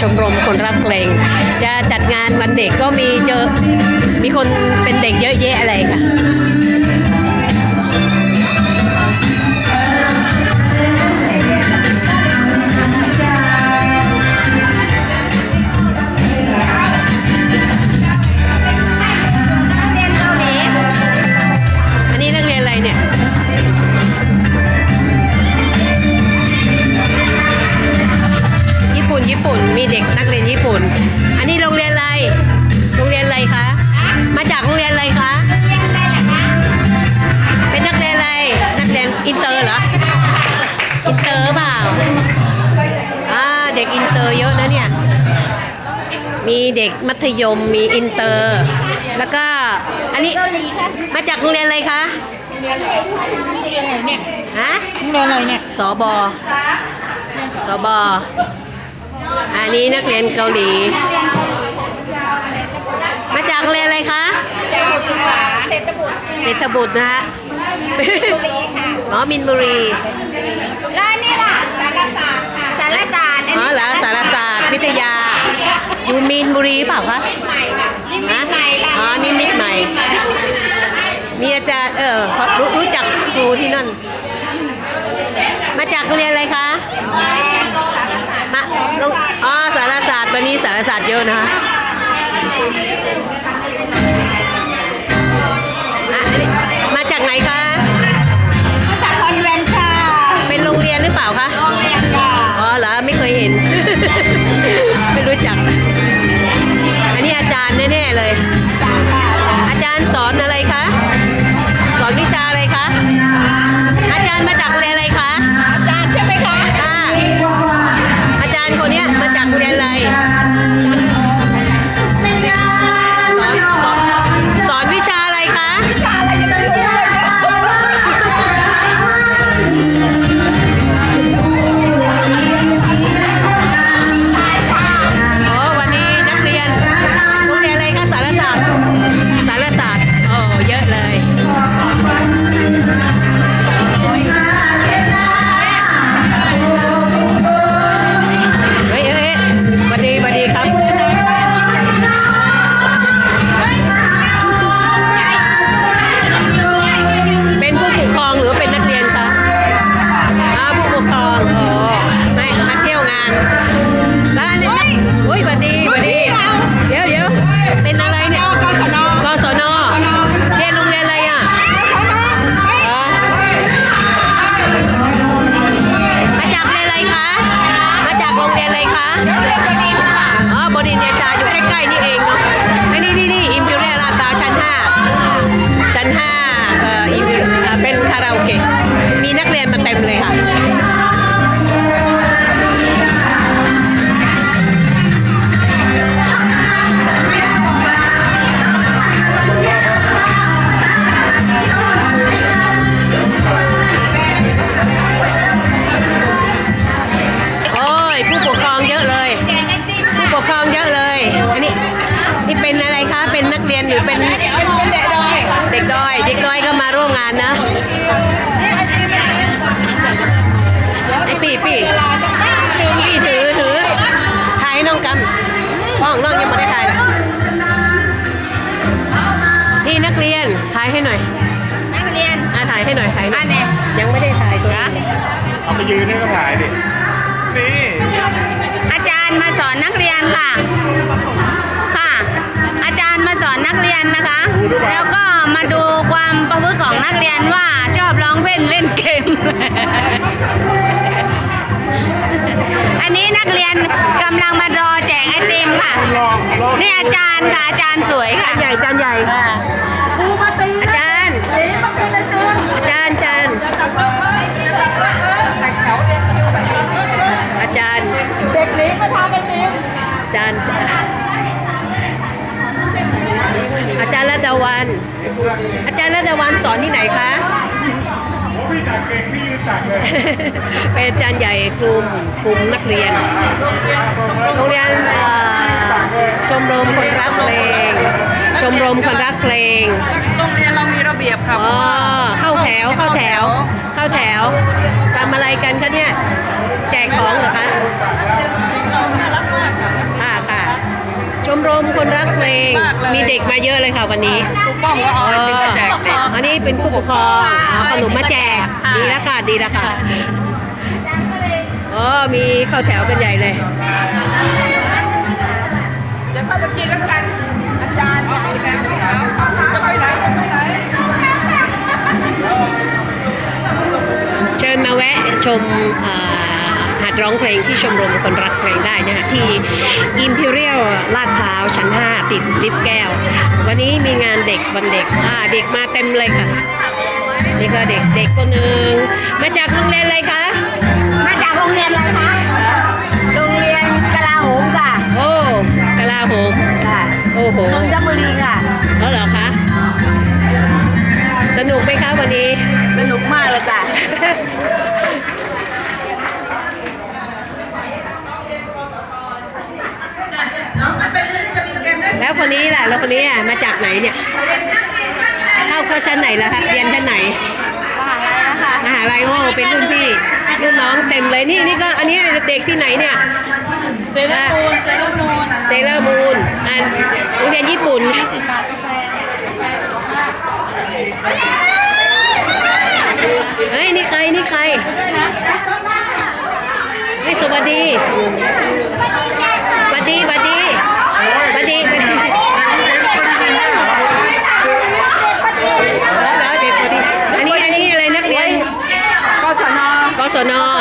ชมรมคนรักเพลง จะจัดงานวันเด็กก็มีเจอมีคนเป็นเด็กเยอะแยะอะไรค่ะ ปุ่นญี่ปุ่น มีเด็กนักเรียนญี่ปุ่น อันนี้โรงเรียนอะไร โรงเรียนอะไรคะ มาจากโรงเรียนอะไรคะ เป็นนักเรียนอะไร นักเรียนอินเตอร์เหรอ อินเตอร์เปล่าอ่าเด็กอินเตอร์เยอะนะเนี่ย มีเด็กมัธยม มีอินเตอร์ แล้วก็ อันนี้ มาจากโรงเรียนอะไรคะเนี่ย ฮะเรียนอะไรเนี่ย สบสบ อันนี้นักเรียนเกาหลี มาจากโรงเรียนอะไรคะเจ้าศึกษาเศรษฐบุตรเศรษฐบุตรนะฮะบุรีค่ะอ๋อมินบุรีแล้วอันนี่ล่ะสารศาสตร์ค่ะสารศาสตร์อ๋อเหรอสารศาสตร์วิทยาอยู่มีนบุรีเปล่าคะใหม่ค่ะนี่มิฮะตรใหม่ค่ะอ๋อนิมิตรใหม่ มีอาจารย์เออพอรู้รู้จักครูที่นั่น มาจากโรงเรียนอะไรคะ มาลงอ๋อสารศาส ตอนนี้สารศาสตร์เยอะนะคะ ร่วมงานนะไอ้ปีปีปีถือถือถ่ายให้น้องกำห้องน้องยังไม่ได้ถ่ายเลยนี่นักเรียนถ่ายให้หน่อยนักเรียนอะถ่ายให้หน่อยถ่ายหน่อยอันไหนยังไม่ได้ถ่ายตัวเองเอาไปยืนให้เขาถ่ายดินี่อาจารย์มาสอนนักเรียนค่ะ นนักเรียนนะคะ แล้วก็มาดูความประพฤติของนักเรียนว่าชอบร้องเพลงเล่นเกม อันนี้นักเรียนกำลังมารอแจกไอติมค่ะลองลองนี่อาจารย์ค่ะอาจารย์สวยค่ะ ใหญ่จานใหญ่ครูมาตีอาจารย์อาจารย์อาจารย์อาจารย์ เด็กนี้มาทานไอติมอาจารย์าจารย์ระดาวันอาจารย์ระดาวันสอนที่ไหนคะพี่ตักเก่งพี่ยืนตักเลยเป็นอาจารย์ใหญ่คลุมกลุ่มนักเรียนโรงเรียนเอ่อชมรมคนรักเพลง ชมรมคนรักเพลงโรงเรียนเรามีระเบียบค่ะอ๋อเข้าแถวเข้าแถว เข้าแถวทำอะไรกันคะเนี่ยแจกของเหรอคะ น่ารักมากค่ะรมคนรักเพลงมากเลยมีเด็กมาเยอะเลยค่ะวันนี้ทุกป้องก็เอาไอติมมาแจกเด็กอันนี้เป็นผู้ปกครองเอาขนมมาแจกดีแล้วค่ะดีแล้วค่ะอ๋อมีเข้าแถวกันใหญ่เลยเดี๋ยวเข้าไปกินแล้วกันอาจารย์จะไปแล้วจะไปไหนจะไปไหนเชิญมาแวะชมเอ่ อหัดร้องเพลงที่ชมรมคนรักเพลงได้นะคะที่ Imperial ลาดพร้าวชั้น 5 ติดลิฟต์แก้ว วันนี้มีงานเด็กวันเด็กอ่าเด็กมาเต็มเลยค่ะ นี่ก็เด็กเด็กคนหนึ่งมาจากโรงเรียนอะไรคะ มาจากโรงเรียนอะไรคะ โรงเรียนกลาโหมค่ะ โอ้กลาโหมค่ะโอ้โหนนทบุรีค่ะอ๋อเหรอคะสนุกไหมคะวันนี้ สนุกมากเลยค่ะ แล้ว คนนี้ล่ะ แล้วคนนี้อะมาจากไหนเนี่ย เข้าเข้าชั้นไหนแล้วคะเรียนชั้นไหนมหาลัยโอ้เป็นรุ่นพี่รุ่นน้องเต็มเลยนี่นี่ก็อันนี้เด็กที่ไหนเนี่ยเซเลอร์มูนเซเลอร์มูนเซเลอร์มูนอันโรงเรียนญี่ปุ่นเฮ้ยนี่ใครนี่ใครเฮ้ยสวัสดีสวัสดีสวัสดีสวัสดี ส